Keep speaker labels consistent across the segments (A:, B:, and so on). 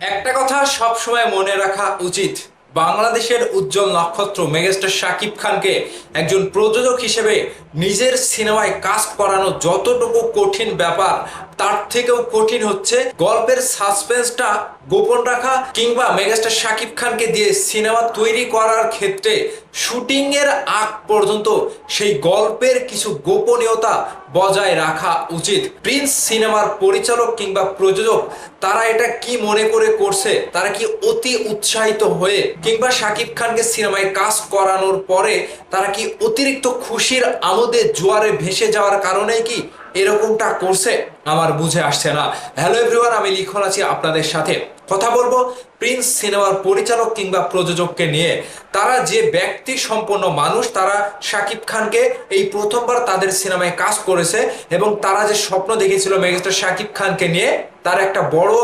A: একটা কথা সব সময় মনে রাখা উচিত। বাংলাদেশের উজ্জ্বল নক্ষত্র মেগাস্টার শাকিব খানকে একজন প্রযোজক হিসেবে নিজের সিনেমায় কাস্ট করানো যতটুকু কঠিন ব্যাপার, তার থেকেও কঠিন হচ্ছে গল্পের সাসপেন্সটা গোপন রাখা কিংবা মেগাস্টার শাকিব খানকে দিয়ে সিনেমা তৈরি করার ক্ষেত্রে শুটিং এর আগ পর্যন্ত সেই গল্পের কিছু গোপনীয়তা বজায় রাখা উচিত। প্রিন্স সিনেমার পরিচালক কিংবা প্রযোজক, তারা এটা কি মনে করে করছে, তারা কি অতি উৎসাহিত হয়ে কিংবা শাকিব খানকে সিনেমায় কাজ করানোর পরে তারা কি অতিরিক্ত খুশির আমোদে জোয়ারে ভেসে যাওয়ার কারণেই কি এরকমটা করছে? আমার বুঝে আসছে না। হ্যালো এভরিওয়ান আমি লিখন আছি আপনাদের সাথে। কথা বলব। প্রিন্স সিনেমার পরিচালক কিংবা প্রযোজককে নিয়ে তারা যে ব্যক্তি সম্পন্ন মানুষ, তারা শাকিব খানকে এই প্রথমবার তাদের সিনেমায় কাজ করেছে এবং তারা যে স্বপ্ন দেখেছিল মেগাস্টার শাকিব খানকে নিয়ে, তার একটা বড়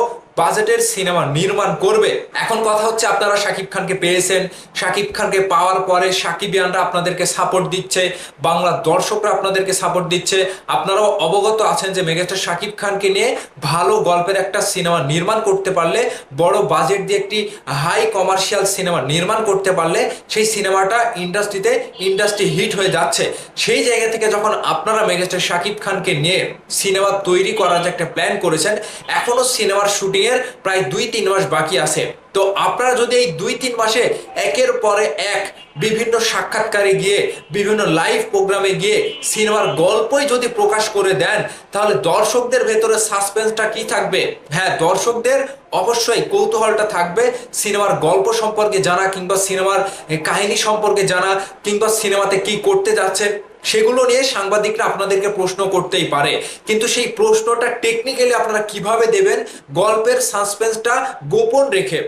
A: বাজেটের সিনেমা নির্মাণ করবে। এখন কথা হচ্ছে আপনারা শাকিব খানকে পেয়েছেন। শাকিব খানকে পাওয়ার পরে সাকিবিয়ানরা আপনাদেরকে সাপোর্ট দিচ্ছে, বাংলা দর্শকরা আপনাদেরকে সাপোর্ট দিচ্ছে। আপনারাও অবগত আছেন যে মেগাস্টার শাকিব খানকে নিয়ে ভালো গল্পের একটা সিনেমা নির্মাণ করতে পারলে বড় বাজেট দিয়ে একটি হাই কমার্শিয়াল সিনেমা নির্মাণ করতে পারলে সেই সিনেমাটা ইন্ডাস্ট্রিতে ইন্ডাস্ট্রি হিট হয়ে যাচ্ছে। সেই জায়গা থেকে যখন আপনারা মেগাস্টার শাকিব খানকে নিয়ে সিনেমা তৈরি করার যে একটা প্ল্যান করেছেন, এখনও সিনেমার শুটিংয়ের প্রায় দুই তিন মাস বাকি আছে। তো আপনারা যদি এই দুই তিন মাসে একের পরে এক বিভিন্ন সাক্ষাৎকারে গিয়ে, বিভিন্ন লাইভ প্রোগ্রামে গিয়ে সিনেমার গল্পই যদি প্রকাশ করে দেন, তাহলে দর্শকদের ভেতরে সাসপেন্সটা কি থাকবে? হ্যাঁ দর্শকদের অবশ্যই কৌতূহলটা থাকবে সিনেমার গল্প সম্পর্কে জানা কিংবা সিনেমার কাহিনী সম্পর্কে জানা কিংবা সিনেমাতে কি করতে যাচ্ছে, সেগুলো নিয়ে সাংবাদিকরা আপনাদেরকে প্রশ্ন করতেই পারে। কিন্তু সেই প্রশ্নটা টেকনিক্যালি আপনারা কীভাবে দেবেন, গল্পের সাসপেন্সটা গোপন রেখে।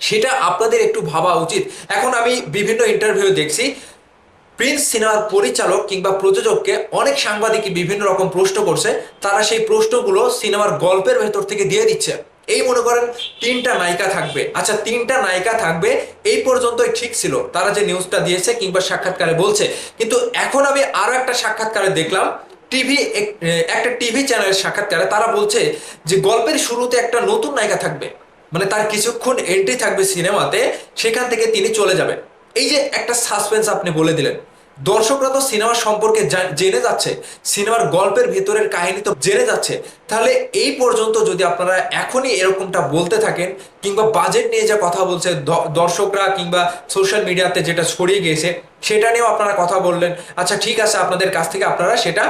A: সেটা আপনাদের একটু ভাবা উচিত। এখন আমি বিভিন্ন ইন্টারভিউ দেখছি। প্রিন্স সিনেমার পরিচালক কিংবা প্রযোজককে অনেক সাংবাদিকই বিভিন্ন রকম প্রশ্ন করছে। তারা সেই প্রশ্নগুলো সিনেমার গল্পের ভেতর থেকে দিয়ে দিচ্ছে। এই মনে করেন তিনটা নায়িকা থাকবে। আচ্ছা তিনটা নায়িকা থাকবে, এই পর্যন্তই ঠিক ছিল। তারা যে নিউজটা দিয়েছে কিংবা সাক্ষাৎকারে বলছে। কিন্তু এখন আমি আরও একটা সাক্ষাৎকারে দেখলাম। টিভি একটা টিভি চ্যানেলের সাক্ষাৎকারে তারা বলছে যে গল্পের শুরুতে একটা নতুন নায়িকা থাকবে। মানে তার কিছুক্ষণ এন্ট্রি থাকবে সিনেমাতে, সেখান থেকে তিনি চলে যাবেন। এই যে একটা সাসপেন্স আপনি বলে দিলেন, দর্শকরা তো সিনেমা সম্পর্কে জেনে যাচ্ছে, সিনেমার গল্পের ভেতরের কাহিনী তো জেনে যাচ্ছে, তাহলে এই পর্যন্ত যদি আপনারা এখনই এরকমটা বলতে থাকেন, কিংবা বাজেট নিয়ে যা কথা বলছে দর্শকরা কিংবা সোশ্যাল মিডিয়াতে যেটা ছড়িয়ে গিয়েছে, সেটা নিয়েও আপনারা কথা বললেন আচ্ছা ঠিক আছে, আপনাদের কাছ থেকে আপনারা সেটা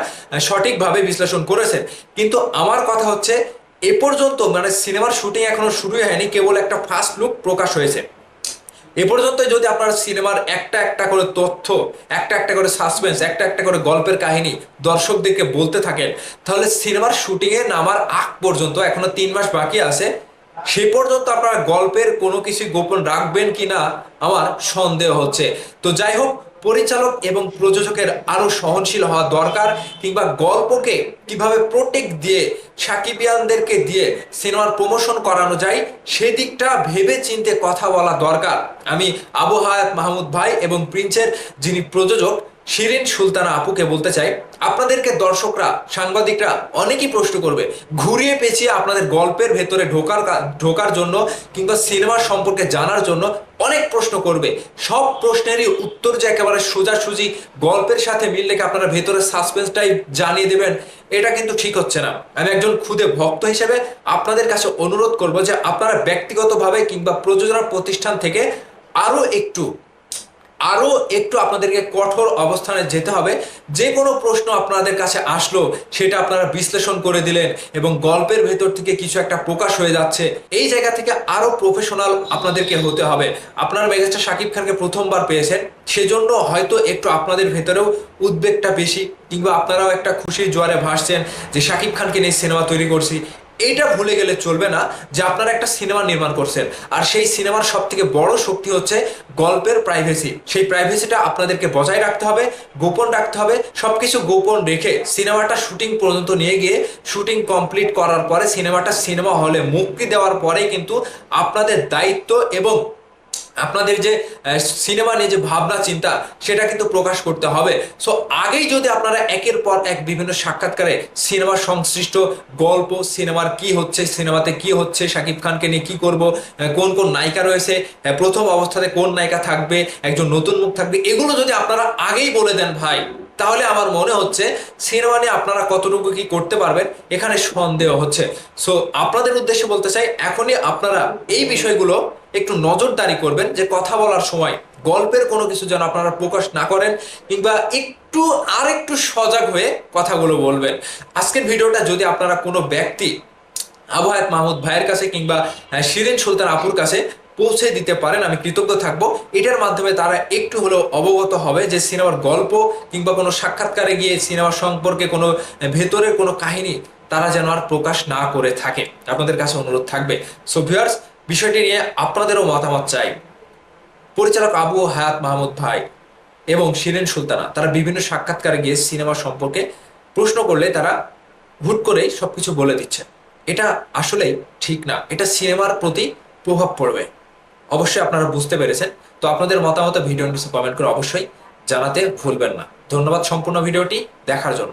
A: সঠিকভাবে বিশ্লেষণ করেছেন। কিন্তু আমার কথা হচ্ছে এ পর্যন্ত মানে সিনেমার শুটিং এখনও শুরুই হয়নি, কেবল একটা ফার্স্ট লুক প্রকাশ হয়েছে। এ পর্যন্ত যদি আপনার সিনেমার একটা একটা করে তথ্য, একটা একটা করে সাসপেন্স একটা একটা করে গল্পের কাহিনী দর্শকদেরকে বলতে থাকেন তাহলে সিনেমার শুটিংয়ে নামার আগ পর্যন্ত, এখনও তিন মাস বাকি আছে, সে পর্যন্ত আপনারা গল্পের কোনো কিছু গোপন রাখবেন কি না আমার সন্দেহ হচ্ছে। তো যাই হোক পরিচালক এবং প্রযোজকের আরও সহনশীল হওয়া দরকার, কিংবা গল্পকে কীভাবে প্রোটেক্ট দিয়ে, সাকিবিয়ানদেরকে দিয়ে সিনেমার প্রমোশন করানো যায়, সেদিকটা ভেবে চিনতে কথা বলা দরকার। আমি আবু হায়াত মাহমুদ ভাই এবং প্রিন্সের যিনি প্রযোজক শিরিন সুলতানা আপুকে বলতে চাই, আপনাদেরকে দর্শকরা, সাংবাদিকরা অনেকেই প্রশ্ন করবে, ঘুরিয়ে পেঁচিয়ে আপনাদের গল্পের ভেতরে ঢোকার ঢোকার জন্য কিংবা সিনেমার সম্পর্কে জানার জন্য অনেক প্রশ্ন করবে। সব প্রশ্নেরই উত্তর যে একেবারে সোজাসুজি গল্পের সাথে মিললে কি আপনারা ভেতরে সাসপেন্সটাই জানিয়ে দেবেন, এটা কিন্তু ঠিক হচ্ছে না। আমি একজন খুদে ভক্ত হিসেবে আপনাদের কাছে অনুরোধ করব যে আপনারা ব্যক্তিগতভাবে কিংবা প্রযোজনা প্রতিষ্ঠান থেকে আরও একটু আরও একটু আপনাদেরকে কঠোর অবস্থানে যেতে হবে। যে কোনো প্রশ্ন আপনাদের কাছে আসলো, সেটা আপনারা বিশ্লেষণ করে দিলেন এবং গল্পের ভেতর থেকে কিছু একটা প্রকাশ হয়ে যাচ্ছে। এই জায়গা থেকে আরও প্রফেশনাল আপনাদেরকে হতে হবে। আপনার মেগাস্টার শাকিব খানকে প্রথমবার পেয়েছেন, সেজন্য হয়তো একটু আপনাদের ভেতরেও উদ্বেগটা বেশি, কিংবা আপনারাও একটা খুশির জোয়ারে ভাসছেন যে শাকিব খানকে নিয়ে সিনেমা তৈরি করছি। এইটা ভুলে গেলে চলবে না যে আপনারা একটা সিনেমা নির্মাণ করছেন। আর সেই সিনেমার সব থেকে বড় শক্তি হচ্ছে গল্পের প্রাইভেসি সেই প্রাইভেসিটা আপনাদেরকে বজায় রাখতে হবে, গোপন রাখতে হবে। সবকিছু গোপন রেখে সিনেমাটা শুটিং পর্যন্ত নিয়ে গিয়ে শুটিং কমপ্লিট করার পরে সিনেমাটা সিনেমা হলে মুক্তি দেওয়ার পরেই কিন্তু আপনাদের দায়িত্ব এবং আপনাদের যে সিনেমা নিয়ে যে ভাবনা, চিন্তা, সেটা কিন্তু প্রকাশ করতে হবে। সো আগেই যদি আপনারা একের পর এক বিভিন্ন সাক্ষাৎকারে সিনেমা সংশ্লিষ্ট গল্প, সিনেমার কি হচ্ছে, সিনেমাতে কি হচ্ছে শাকিব খানকে নিয়ে কি করব কোন কোন নায়িকা রয়েছে প্রথম অবস্থাতে কোন নায়িকা থাকবে, একজন নতুন মুখ থাকবে, এগুলো যদি আপনারা আগেই বলে দেন ভাই তাহলে আমার মনে হচ্ছে নিয়ে আপনারা কতটুকু কি করতে পারবেন? এখানে সন্দেহ হচ্ছে। সো আপনাদের উদ্দেশ্যে বলতে চাই, এখনই আপনারা এই বিষয়গুলো একটু নজরদারি করবেন যে কথা বলার সময় গল্পের কোনো কিছু যেন আপনারা প্রকাশ না করেন কিংবা একটু আর একটু সজাগ হয়ে কথাগুলো বলবেন। আজকের ভিডিওটা যদি আপনারা কোনো ব্যক্তি আবহায়াত মাহমুদ ভাইয়ের কাছে কিংবা শিরিন সুলতান আপুর কাছে পৌঁছে দিতে পারেন, আমি কৃতজ্ঞ থাকব। এটার মাধ্যমে তারা একটু হলেও অবগত হবে যে সিনেমার গল্প কিংবা কোনো সাক্ষাৎকারে গিয়ে সিনেমা সম্পর্কে কোনো ভেতরের কোনো কাহিনী তারা যেন আর প্রকাশ না করে থাকে। আপনাদের কাছে অনুরোধ থাকবে। সো ভিউয়ার্স বিষয়টি নিয়ে আপনাদেরও মতামত চাই। পরিচালক আবু হায়াত মাহমুদ ভাই এবং শিরিন সুলতানা, তারা বিভিন্ন সাক্ষাৎকারে গিয়ে সিনেমা সম্পর্কে প্রশ্ন করলে তারা হুট করেই সবকিছু বলে দিচ্ছে। এটা আসলেই ঠিক না। এটা সিনেমার প্রতি প্রভাব পড়বে। অবশ্যই আপনারা বুঝতে পেরেছেন। তো আপনাদের মতামত ভিডিও কমেন্ট করে অবশ্যই জানাতে ভুলবেন না। ধন্যবাদ সম্পূর্ণ ভিডিওটি দেখার জন্য।